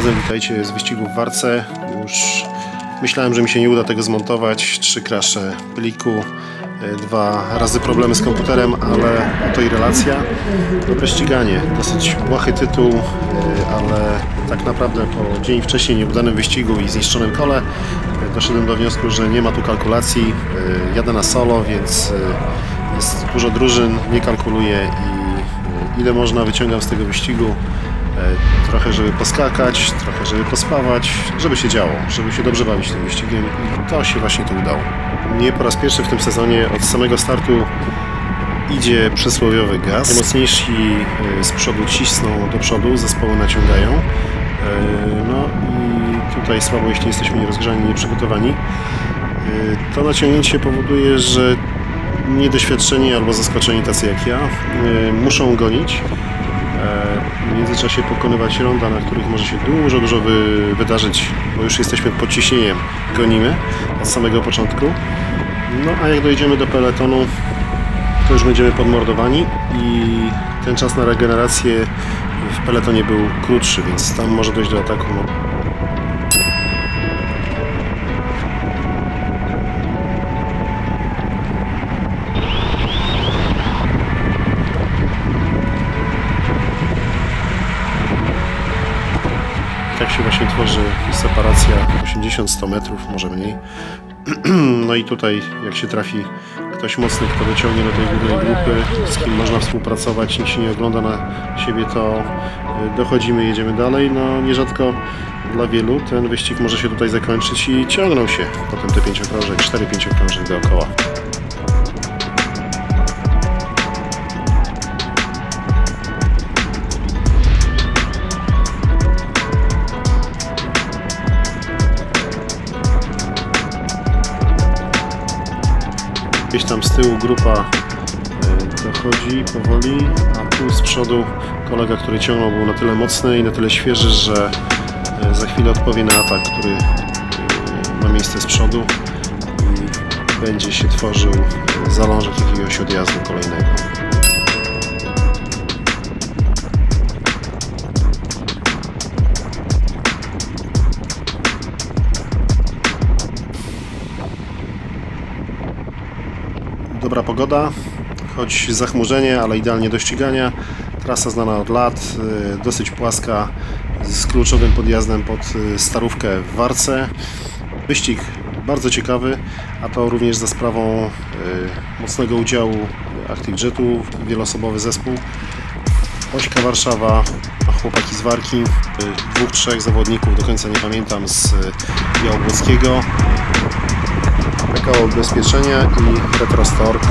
Razem witajcie z wyścigu w Warce. Już myślałem, że mi się nie uda tego zmontować. Trzy krasze pliku, e, dwa razy problemy z komputerem, ale oto i relacja. Dobre ściganie, dosyć błahy tytuł, e, ale tak naprawdę po dzień wcześniej nieudanym wyścigu i zniszczonym kole e, doszedłem do wniosku, że nie ma tu kalkulacji. Jadę na solo, więc jest dużo drużyn, nie kalkuluję i ile można wyciągam z tego wyścigu. E, Trochę, żeby poskakać, trochę, żeby pospawać, żeby się działo, żeby się dobrze bawić tym wyścigiem i to się właśnie tu udało. Mnie po raz pierwszy w tym sezonie od samego startu idzie przysłowiowy gaz. Najmocniejsi e, z przodu cisną do przodu, zespoły naciągają. E, No i tutaj słabo, jeśli jesteśmy nierozgrzani, nieprzygotowani. To naciągnięcie powoduje, że niedoświadczeni albo zaskoczeni tacy jak ja muszą gonić. W międzyczasie pokonywać ronda, na których może się dużo, dużo wy, wydarzyć, bo już jesteśmy pod ciśnieniem, gonimy od samego początku. No a jak dojdziemy do peletonu, to już będziemy podmordowani i ten czas na regenerację w peletonie był krótszy, więc tam może dojść do ataku. Się właśnie tworzy separacja 80-100 metrów, może mniej. No i tutaj jak się trafi ktoś mocny, kto wyciągnie do tej górnej grupy, z kim można współpracować, nikt się nie ogląda na siebie, to y, dochodzimy, jedziemy dalej. No nierzadko dla wielu ten wyścig może się tutaj zakończyć i ciągną się potem te pięciokrążek, cztery pięciokrążek dookoła. Gdzieś tam z tyłu grupa e, dochodzi powoli, a tu z przodu kolega, który ciągnął był na tyle mocny i na tyle świeży, że e, za chwilę odpowie na atak, który e, ma miejsce z przodu i będzie się tworzył zalążek jakiegoś odjazdu kolejnego. Dobra pogoda, choć zachmurzenie, ale idealnie do ścigania. Trasa znana od lat, y, dosyć płaska, z kluczowym podjazdem pod y, starówkę w Warce. Wyścig bardzo ciekawy, a to również za sprawą y, mocnego udziału Arctic Jetu, wieloosobowy zespół. Ośka Warszawa, chłopaki z Warki, dwóch, trzech zawodników, do końca nie pamiętam, z y, PKO Ubezpieczenia i Retrostork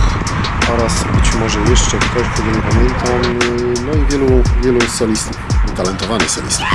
oraz być może jeszcze ktoś, kogo nie pamiętam, no i wielu, wielu solistów, utalentowanych solistów.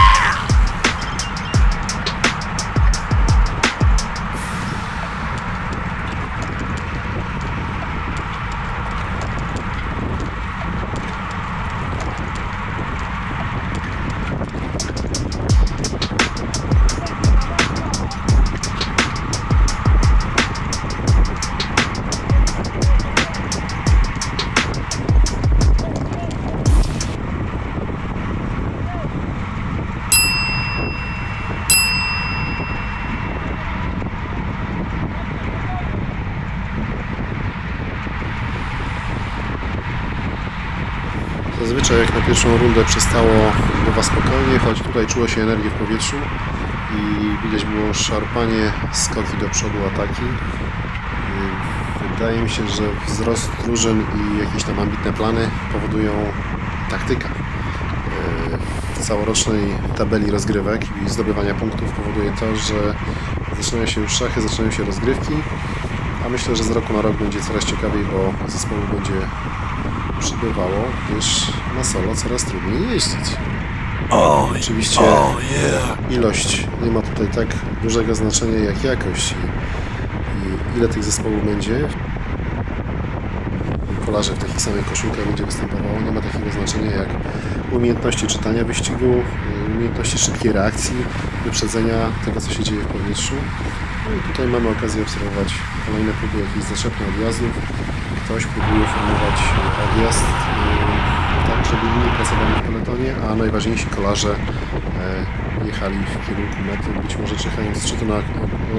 Pierwszą rundę przystało bywa spokojnie, choć tutaj czuło się energię w powietrzu i widać było szarpanie, skoki do przodu, ataki. Wydaje mi się, że wzrost drużyn i jakieś tam ambitne plany powodują taktyka. W całorocznej tabeli rozgrywek i zdobywania punktów powoduje to, że zaczynają się już szachy, zaczynają się rozgrywki, a myślę, że z roku na rok będzie coraz ciekawiej, bo zespołu będzie przybywało, gdyż na solo coraz trudniej jeździć. Oczywiście ilość nie ma tutaj tak dużego znaczenia jak jakość i, i ile tych zespołów będzie. Kolarze w takich samych koszulkach będzie występowało. Nie ma takiego znaczenia jak umiejętności czytania wyścigu, umiejętności szybkiej reakcji, wyprzedzenia tego, co się dzieje w powietrzu. No i tutaj mamy okazję obserwować kolejne próby jakichś zaczepnych odjazdów. Ktoś próbuje formować odjazd y, tak, żeby inni pracowali w peletonie, a najważniejsi kolarze e, jechali w kierunku mety, być może czekając czy to na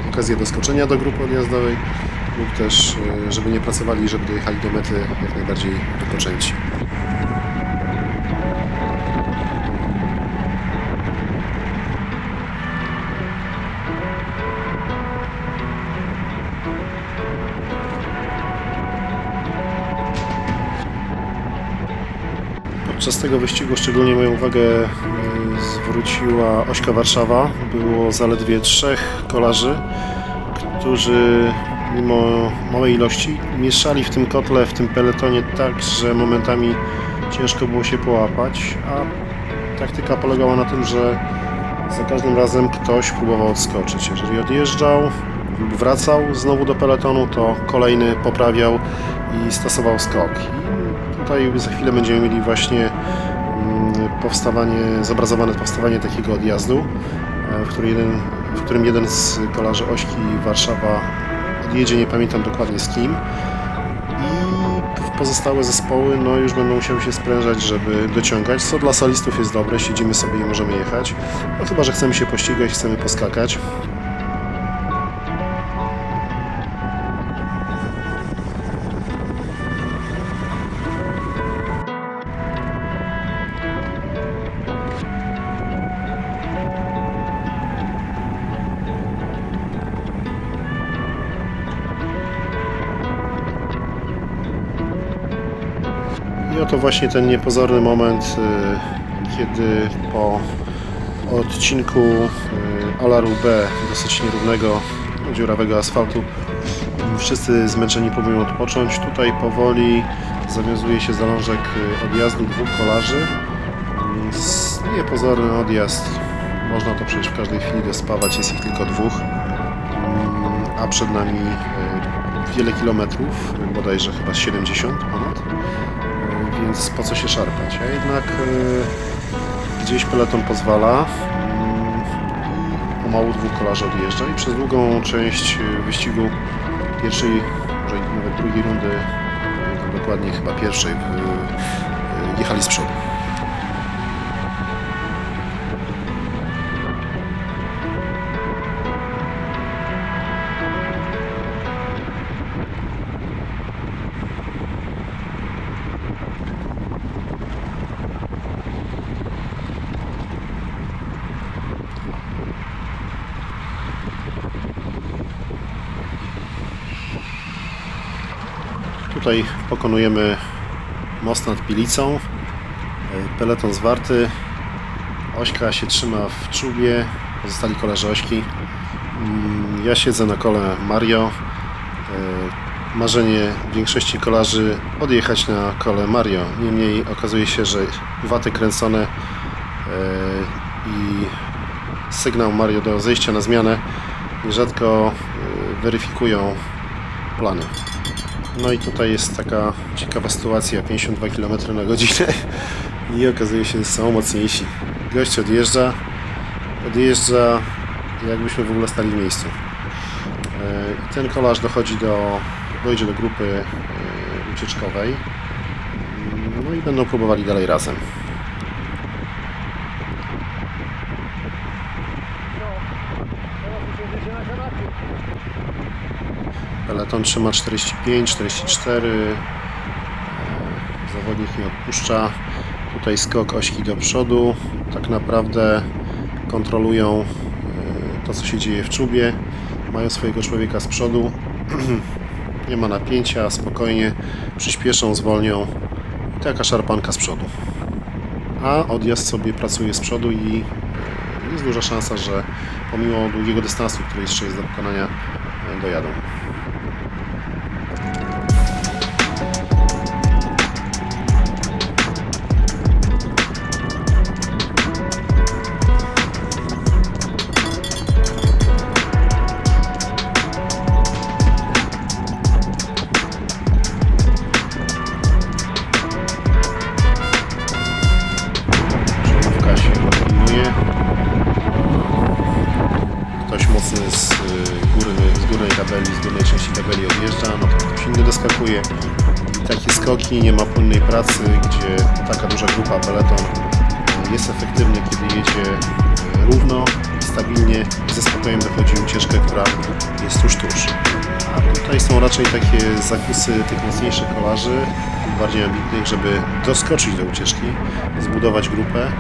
okazję doskoczenia do grupy odjazdowej, lub też e, żeby nie pracowali, żeby dojechali do mety jak najbardziej wypoczęci. Podczas tego wyścigu szczególnie moją uwagę e, zwróciła Ośka Warszawa. Było zaledwie trzech kolarzy, którzy mimo małej ilości mieszali w tym kotle, w tym peletonie tak, że momentami ciężko było się połapać, a taktyka polegała na tym, że za każdym razem ktoś próbował odskoczyć. Jeżeli odjeżdżał lub wracał znowu do peletonu, to kolejny poprawiał i stosował skok. Tutaj za chwilę będziemy mieli właśnie mm, powstawanie, zobrazowane powstawanie takiego odjazdu, e, w, który jeden, w którym jeden z kolarzy Ośki Warszawa odjedzie, nie pamiętam dokładnie z kim. I pozostałe zespoły no, już będą musiały się sprężać, żeby dociągać, co dla solistów jest dobre, siedzimy sobie i możemy jechać. No chyba, że chcemy się pościgać, chcemy poskakać. I oto właśnie ten niepozorny moment, y, kiedy po odcinku y, Olaru B, dosyć nierównego, dziurawego asfaltu, wszyscy zmęczeni próbują odpocząć. Tutaj powoli zawiązuje się zalążek y, odjazdu dwóch kolarzy. Niepozorny odjazd. Można to przecież w każdej chwili dospawać, jest ich tylko dwóch. Mm, A przed nami wiele kilometrów, bodajże chyba 70 ponad więc po co się szarpać? A jednak e, gdzieś peleton pozwala mm, pomału dwóch kolarzy odjeżdża i przez długą część e, wyścigu pierwszej, może nawet drugiej rundy, pamiętam dokładnie chyba pierwszej, jechali z przodu. Tutaj pokonujemy most nad Pilicą. E, Peleton zwarty. Ośka się trzyma w czubie. Pozostali koledzy Ośki. Mm, Ja siedzę na kole Mario. E, Marzenie większości kolarzy odjechać na kole Mario. Niemniej okazuje się, że waty kręcone e, i sygnał Mario do zejścia na zmianę nierzadko e, weryfikują plany. No i tutaj jest taka ciekawa sytuacja, 52 km na godzinę i okazuje się, że są mocniejsi. Gość odjeżdża, odjeżdża jakbyśmy w ogóle stali w miejscu. E, I ten kolarz dochodzi do, dojdzie do grupy e, ucieczkowej no i będą próbowali dalej razem. Peleton trzyma 45, 44. E, Zawodnik nie odpuszcza. Tutaj skok ośki do przodu. Tak naprawdę kontrolują e, to, co się dzieje w czubie. Mają swojego człowieka z przodu. Nie ma napięcia, spokojnie przyspieszą, zwolnią. I taka szarpanka z przodu. A odjazd sobie pracuje z przodu i e, jest duża szansa, że pomimo długiego dystansu, który jeszcze jest do pokonania, dojadą. Takie skoki, nie ma płynnej pracy, gdzie taka duża grupa, peleton jest efektywny, kiedy jedzie y, równo, stabilnie i ze spokojem dochodzi ucieczkę, która jest tuż, tuż. A tutaj są raczej takie zakusy tych mocniejszych kolarzy, bardziej ambitnych, żeby doskoczyć do ucieczki, zbudować grupę,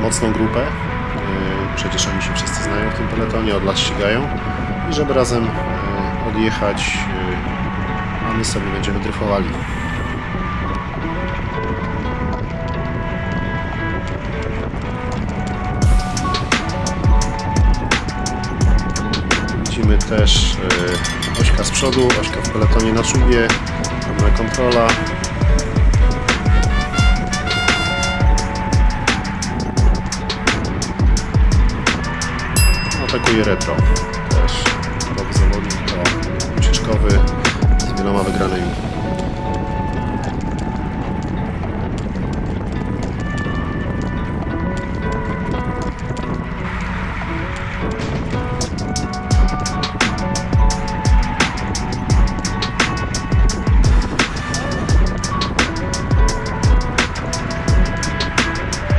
mocną grupę. Yy, Przecież oni się wszyscy znają w tym peletonie, od lat ścigają i żeby razem yy, odjechać, a my sobie będziemy dryfowali. Widzimy też yy, ośka z przodu, ośka w peletonie na czubie, pełna kontrola. Atakuje retro. Też nowy zawodnik to ucieczkowy wieloma wygranymi.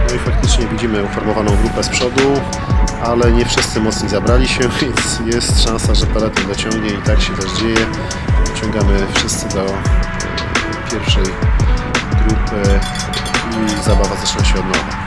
No i faktycznie widzimy uformowaną grupę z przodu, ale nie wszyscy mocni zabrali się, więc jest szansa, że peleton dociągnie i tak się też dzieje. Ciągamy wszyscy do e, pierwszej grupy i zabawa zaczyna się od nowa.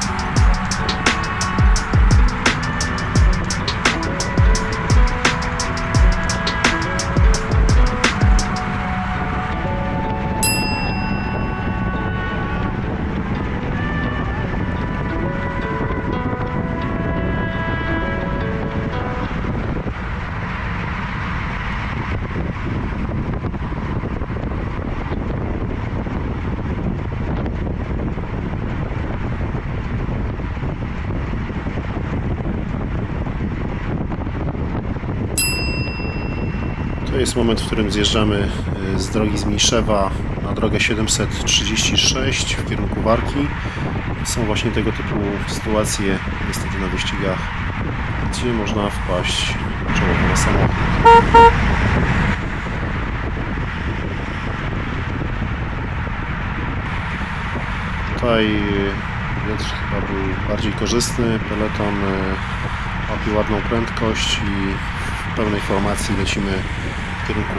Jest moment, w którym zjeżdżamy y, z drogi z Mniszewa na drogę 736 w kierunku Warki. Są właśnie tego typu sytuacje niestety na wyścigach, gdzie można wpaść czołowo na samochód. Tutaj y, wiatr chyba był bardziej korzystny. Peleton y, łapił ładną prędkość i w pełnej formacji lecimy w kierunku.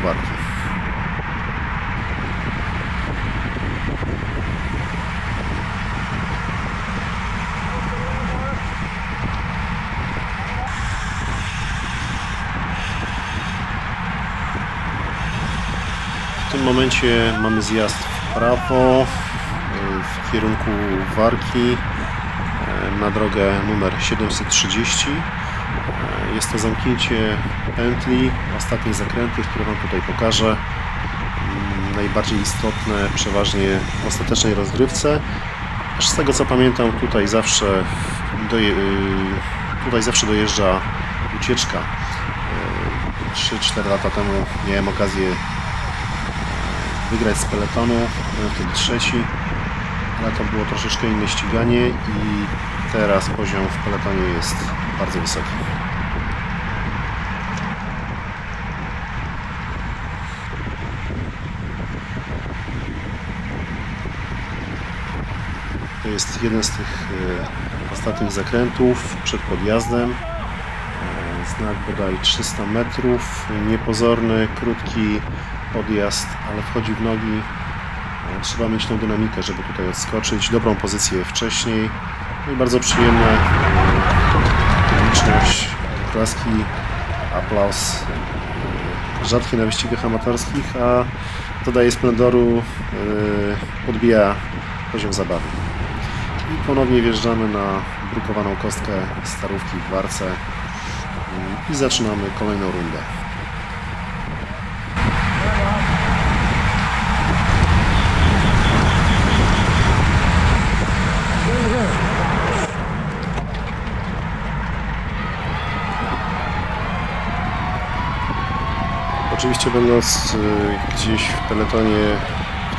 W tym momencie mamy zjazd w prawo w kierunku Warki y, na drogę numer 730. Y, Jest to zamknięcie pętli ostatniej zakręty, które Wam tutaj pokażę. Mm, Najbardziej istotne przeważnie w ostatecznej rozgrywce. Aż z tego co pamiętam tutaj zawsze doje, y, tutaj zawsze dojeżdża ucieczka. Y, 3-4 lata temu miałem okazję wygrać z peletonu, byłem wtedy trzeci, ale to było troszeczkę inne ściganie i teraz poziom w peletonie jest bardzo wysoki. To jest jeden z tych e, ostatnich zakrętów przed podjazdem. E, Znak bodaj 300 metrów, niepozorny, krótki podjazd, ale wchodzi w nogi. E, Trzeba mieć tą dynamikę, żeby tutaj odskoczyć, dobrą pozycję wcześniej. No i bardzo przyjemne e, publiczność, klaski, aplauz. Rzadkie na wyścigach amatorskich, a dodaje splendoru, podbija poziom zabawy. I ponownie wjeżdżamy na brukowaną kostkę starówki w Warce i zaczynamy kolejną rundę. Oczywiście będąc y, gdzieś w peletonie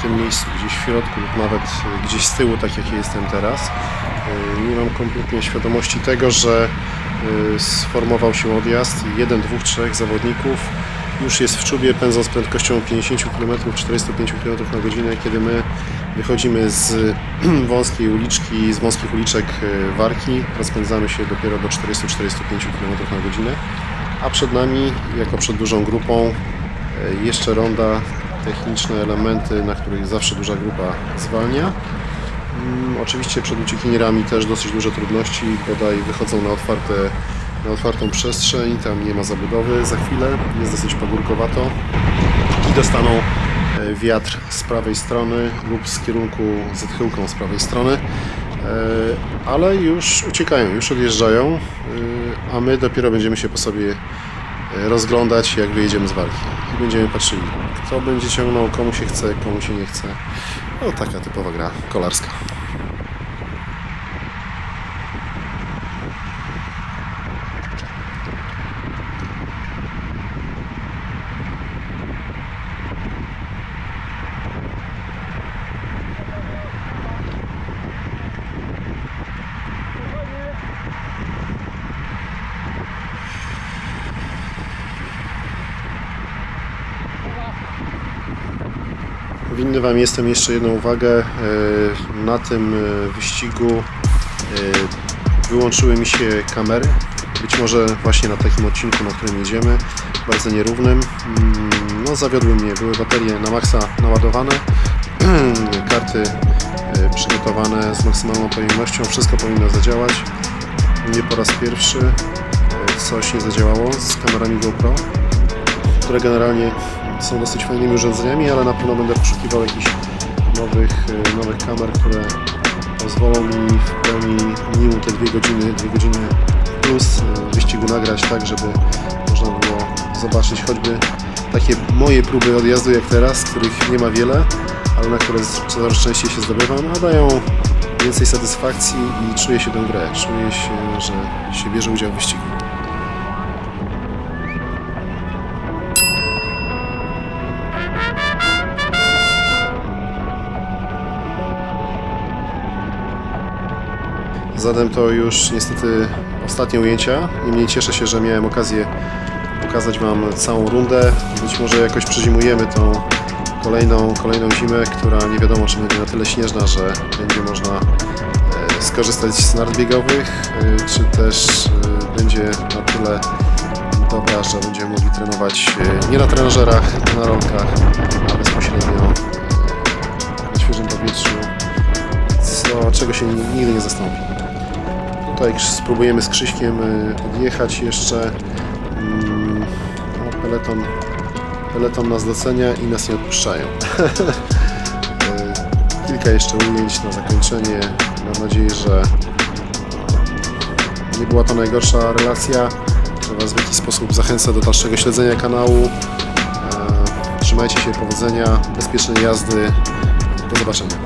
tym miejscu, gdzieś w środku lub nawet y, gdzieś z tyłu, tak jak jestem teraz, y, nie mam kompletnie świadomości tego, że y, sformował się odjazd jeden, dwóch, trzech zawodników już jest w czubie, pędząc z prędkością 50 km, 45 km na godzinę, kiedy my wychodzimy z wąskiej uliczki, z wąskich uliczek e, Warki, rozpędzamy się dopiero do 40-45 km na godzinę, a przed nami, jako przed dużą grupą, e, jeszcze ronda, techniczne elementy, na których zawsze duża grupa zwalnia. Mm, Oczywiście przed uciekinierami też dosyć duże trudności, bodaj wychodzą na, otwarte, na otwartą przestrzeń, tam nie ma zabudowy za chwilę, jest dosyć pagórkowato i dostaną e, wiatr z prawej strony lub z kierunku z odchyłką z prawej strony, E, ale już uciekają, już odjeżdżają, e, a my dopiero będziemy się po sobie rozglądać, jak wyjedziemy z walki i będziemy patrzyli, kto będzie ciągnął, komu się chce, komu się nie chce. No taka typowa gra kolarska. Wam jestem jeszcze jedną uwagę. E, Na tym e, wyścigu e, wyłączyły mi się kamery. Być może właśnie na takim odcinku, na którym jedziemy, bardzo nierównym. Mm, No, zawiodły mnie. Były baterie na maksa naładowane, karty przygotowane z maksymalną pojemnością. Wszystko powinno zadziałać. Nie po raz pierwszy coś nie zadziałało z kamerami GoPro które generalnie są dosyć fajnymi urządzeniami, ale na pewno będę poszukiwał jakichś nowych, e, nowych kamer, które pozwolą mi w pełni minimum te dwie godziny, dwie godziny plus e, wyścigu nagrać tak, żeby można było zobaczyć choćby takie moje próby odjazdu jak teraz, których nie ma wiele, ale na które coraz częściej się zdobywam, a dają więcej satysfakcji i czuję się tę grę, czuję się, że się bierze udział w wyścigu. Zatem to już niestety ostatnie ujęcia. Niemniej cieszę się, że miałem okazję pokazać Wam całą rundę. Być może jakoś przezimujemy tą kolejną, kolejną zimę, która nie wiadomo czy będzie na tyle śnieżna, że będzie można e, skorzystać z nart e, czy też e, będzie na tyle dobra, że będziemy mogli trenować nie na trenażerach, na rolkach, a bezpośrednio na świeżym powietrzu, co, czego się nigdy nie zastąpi. Tutaj spróbujemy z Krzyśkiem y, odjechać jeszcze. Mm, No, peleton, peleton nas docenia i nas nie odpuszczają. Y, Kilka jeszcze ujęć na zakończenie. Mam nadzieję, że nie była to najgorsza relacja, Was w jakiś sposób zachęca do dalszego śledzenia kanału. Trzymajcie się, powodzenia, bezpiecznej jazdy. Do zobaczenia.